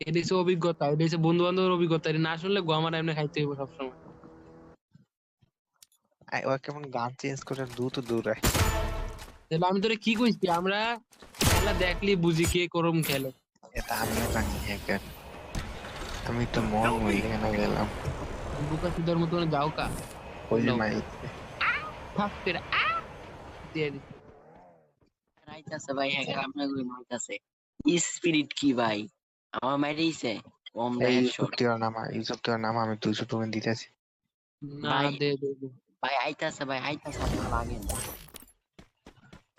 এটা হচ্ছে অভিজ্ঞতা এটা হচ্ছে বন্ধু বান্ধবের অভিজ্ঞতা এটা না শুনলে গো আমার এমনি খাইতে হইব সবসময়। আই, ও কেমন গান চেঞ্জ করে দৌড়ায় তাহলে আমি তোরে কি কইছি আমরা খেলা দেখলি বুঝি কে করম খেলে। এটা আমিও জানি হ্যাকার আমি তো মন ওইখানে গেলাম। বুকা সুদার মতো যাও কা? ওই যে মাই আ! দিয়ে দি রাইতাছে ভাই হ্যাঁ আপনার ওই মাইতাছে। স্পিরিট কি ভাই? আমার মাইরেইছে কম এই দেয় ইউসুফ তোর নাম ইউসুফ আমি টোকেন দিতেছি না দে দে। ভাই আইতাছে ভাই আইতাছে আপনার লাগেন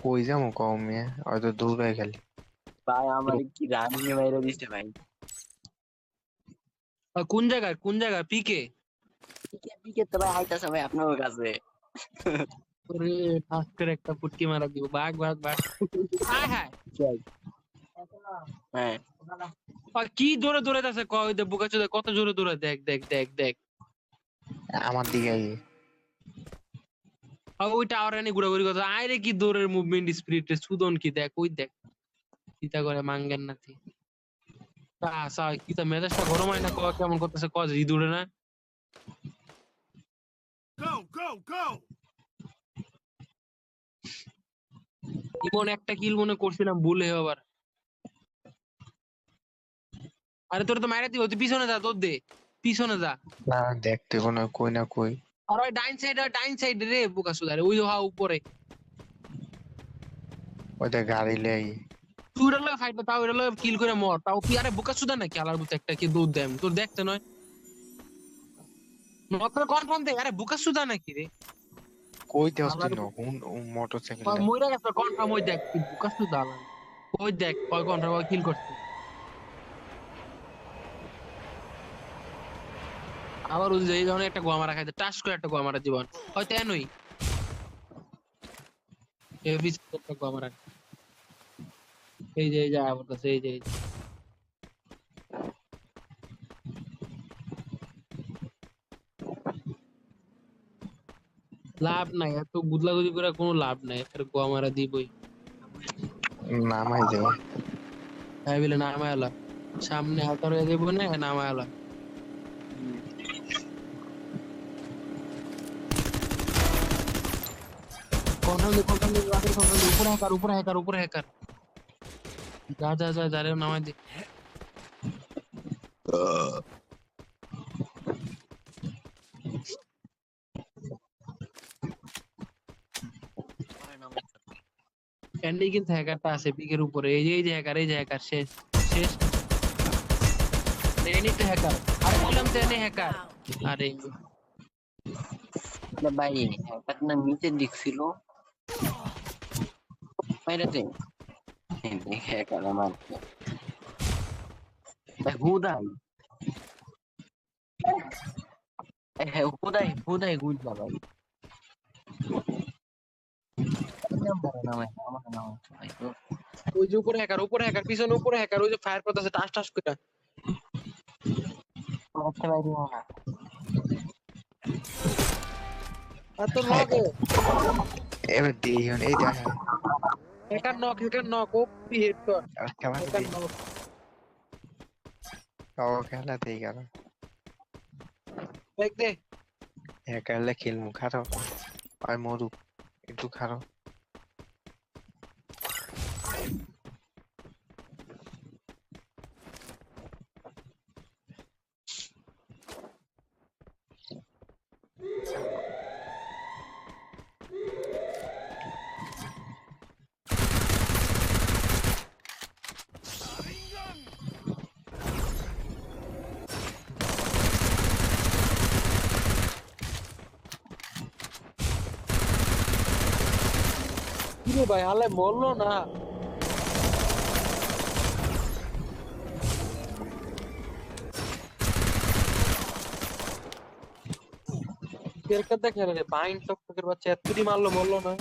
কই কম মেয়ে হয়তো দৌড়ায় খালি। ভাই আমার কি রানিং দিছে ভাই। আর কোন জায়গায় কোন জায়গায়? পিকে? পিকে পিকে তো ভাই আইতাছে ভাই আপনার কাছে। ওরে ঠাস করে একটা ফুটকি মারা দিব। বাঘ বাঘ বাঘ। হায় হায়। হ্যাঁ। কি জোরে দৌড়ে যাচ্ছে কয় দে বুকা চোদা কত জোরে দৌড়ে দেখ দেখ দেখ দেখ। আমার দিকে আইয়ে আর ওই টাওয়ার এনে ঘুরাঘুরি কথা আরে কি দৌড়ের মুভমেন্ট স্পিরিট সুদন কি দেখ ওই দেখ। চিতা করে মাঙ্গেন নাতি। সা কি তা মেজাজটা গরম হয় না? ক কেমন করতেছে? কজ ই দৌড়ে না? Go, go, go! ইমন একটা কিল মনে করছিলাম ভুলে আবার। আরে তোর তো মাইরা দিব তুই পিছনে যা তোর দে পিছনে যা। না দেখতে কোনো কই না কই। আর ওই ডাইন সাইড আর ডাইন সাইড রে বুকা সুদারে ওই হা উপরে। ওইটা গাড়ি লে আইয়ে তুই ওটার লগে ফাইট তাও ওটার লগে কিল করে মর তাও কি আরে বোকা সুদা নাকি আলার মতো একটা কি দৌড় দেয় তোর দেখতে নয়। নকরে কনফার্ম দে আরে বুকা সুদা নাকি রে। কই দেওস তুই না হুন মোটর সাইকেল মইরা গেছে কনফার্ম ওই দেখ বুকা সুদা ওই দেখ কয় কনফার্ম কিল করছে। আবার ওই যে এই ধরনের একটা গোয়া মারা খাইতে টাস করে একটা গোয়া মারা জীবন। হয়তো এনই। এভি একটা গোয়া মারা এই যে এই যে আবার কাছে এই যে এই যে। লাভ নাই এত গুদলাগুদি করে কোনো লাভ নাই এর গোয়া মারা দিবই। নামাই যাবে তাই বলে নামায় এলা সামনে হাতার হয়ে দেবো না নামায় কন্ট্রোল কন্ট্রোল কন্ট্রোল উপরে হ্যাকার উপরে হ্যাকার উপরে হ্যাকার যা যা যা যা রে নামায় দে। ক্যান্ডি কিন্তু হ্যাকারটা আছে পিকের উপরে। এই যে এই যে হ্যাকার এই যে হ্যাকার শেষ শেষ। এনি তো হ্যাকার আরে বললাম তো এনে হ্যাকার আরে। ভাই হ্যাকার না নিচের দিক ছিল মাইরাতে দেখে হ্যাকার আমার ভাই হুদাই হ্যাঁ হুদাই হুদাই গুজবা ভাই আমার নাম আমার নাম ভাই তো ওই যে উপরে হ্যাকার উপরে হ্যাকার পিছনে উপরে হ্যাকার ওই যে ফায়ার করতেছে টাস টাস করে মারতে পারি না আর তো লগে এবার দেই হন এই দেখ হ্যাকার নক হ্যাকার নক ও পি হেড কর কেমন হ্যাকার নক ও খেলা দেই গেল দেখ দে একালে খেলমু খারো আর মরু একটু খারো কি রে ভাই হালে মরলো না? দেখে বাইন টক টকের বাচ্চা এত মারলো মরলো না।